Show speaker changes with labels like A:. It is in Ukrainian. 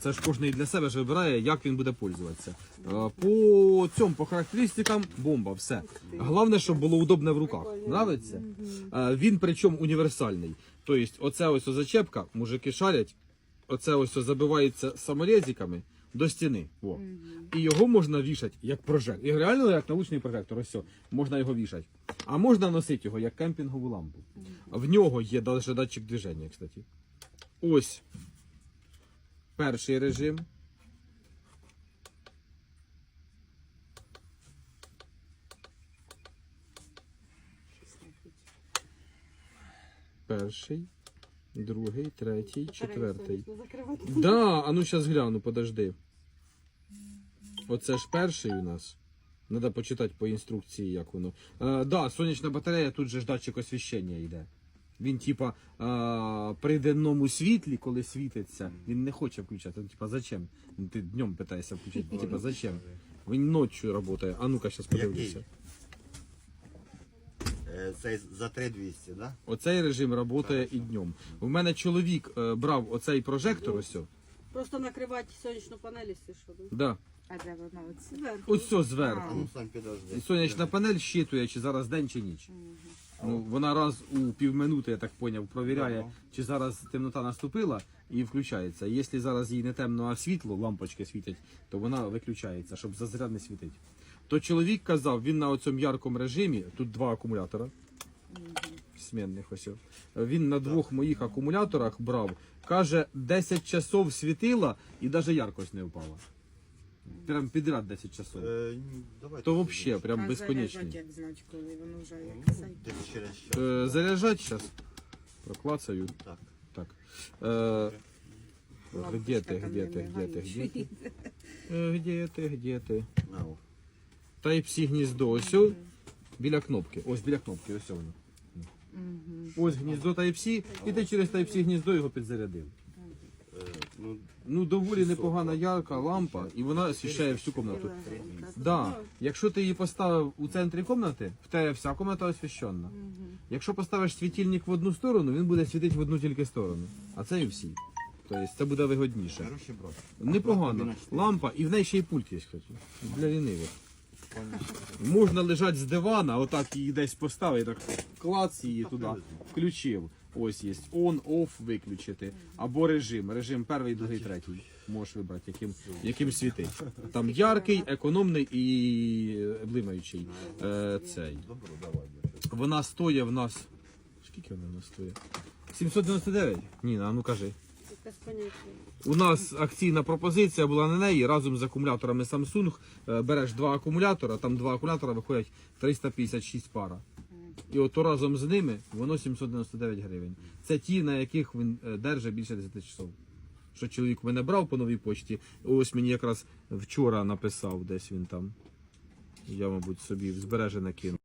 A: Це ж кожен для себе ж вибирає, як він буде пользуватися. Е, По цьому, по характеристикам, бомба, все. Головне, щоб було удобне в руках. Нравиться? Е, Він причому універсальний. Тобто, оце ось зачепка, мужики шарять, оце ось забивається саморезиками до стіни. Во. І його можна вішати як прожектор. І реально як научний прожектор, ось все, можна його вішати. А можна носити його як кемпінгову лампу. В нього є датчик движення, кстати. Ось перший режим. Перший, другий, третій, четвертий. Да, а ну зараз гляну, подожди. Оце ж перший у нас. Треба почитати по інструкції, як воно. Е, да, сонячна батарея, тут же ж датчик освіщення йде. Він, типа, е, при денному світлі, коли світиться, він не хоче включати. Ну, Типа, зачем? Ну, Ти днем питаєшся включити. Типа, зачем? Він ночі працює. А ну-ка, зараз подивлюся.
B: Е, Цей за 3200, да?
A: Оцей режим працює і днем. У мене чоловік е, брав оцей прожектор, ось.
C: Просто накривати сонячну панель, якщо що. да?
A: Да.
D: А де воно оце?
C: Зверху.
A: Ось все
B: А ну сам підожди.
A: І сонячна панель щитує, чи зараз день, чи ніч. Ну, вона раз у півминути, я так поняв, провіряє,
B: Ага.
A: чи зараз темнота наступила і включається. Якщо зараз їй не темно, а світло, лампочки світять, то вона виключається, щоб зазря не світить. То чоловік казав, він на оцьому яркому режимі, тут два акумулятора. Смінних ось. Він на двох моїх акумуляторах брав. Каже, 10 часов світила і навіть яркость не впала. Прям підряд 10 часов.
B: Е, ні, давайте
A: То
B: сюди.
A: взагалі, прям
D: А
A: безконечний.
D: заряджать, як знати, коли воно вже
B: Ну,
D: як цей.
B: десь через час.
A: Е, заряджать зараз. Проклацаю.
B: Так.
A: Так. Е, где
D: Лампочка
A: ты,
D: там
A: где
D: не
A: ты, где
D: мигає,
A: ты,
D: що
A: где ты?
D: йде.
A: Е, Где ти, где ти?
B: На, о.
A: Type-C гніздо. Ось о, біля кнопки. Ось біля кнопки, ось воно.
D: Мгм.
A: Ось гніздо Type-C, і ти через Type-C гніздо його підзарядив.
B: Ну,
A: Ну, доволі непогана ярка лампа, і вона освіщає всю кімнату. Да. Якщо ти її поставив у центрі кімнати, в тебе вся кімната освіщена. Якщо поставиш світильник в одну сторону, він буде світити в одну тільки сторону. А це і всі. Тобто це буде вигодніше.
B: хороший брат.
A: Непогано. Лампа, і в неї ще й пульт є, кстати. Для лінивих. Можна лежати з дивана, отак її десь поставити, так клац її туди, включив. Ось є on, off виключити. Або режим. Режим перший, другий, третій. Можеш вибрати, яким, яким світить. Там яркий, економний і блимаючий. Е, цей. Вона стоїть в нас. Скільки вона в нас стоїть? 799? Ні, а ну кажи. У нас акційна пропозиція була на неї разом з акумуляторами Samsung. Е, Береш два акумулятора, там два акумулятора виходять 356 пара. І от разом з ними воно 799 гривень. Це ті, на яких він е, держить більше 10 часов. Що чоловік мене брав по новій почті. Ось мені якраз вчора написав десь він там. Я, мабуть, собі збережене кинув.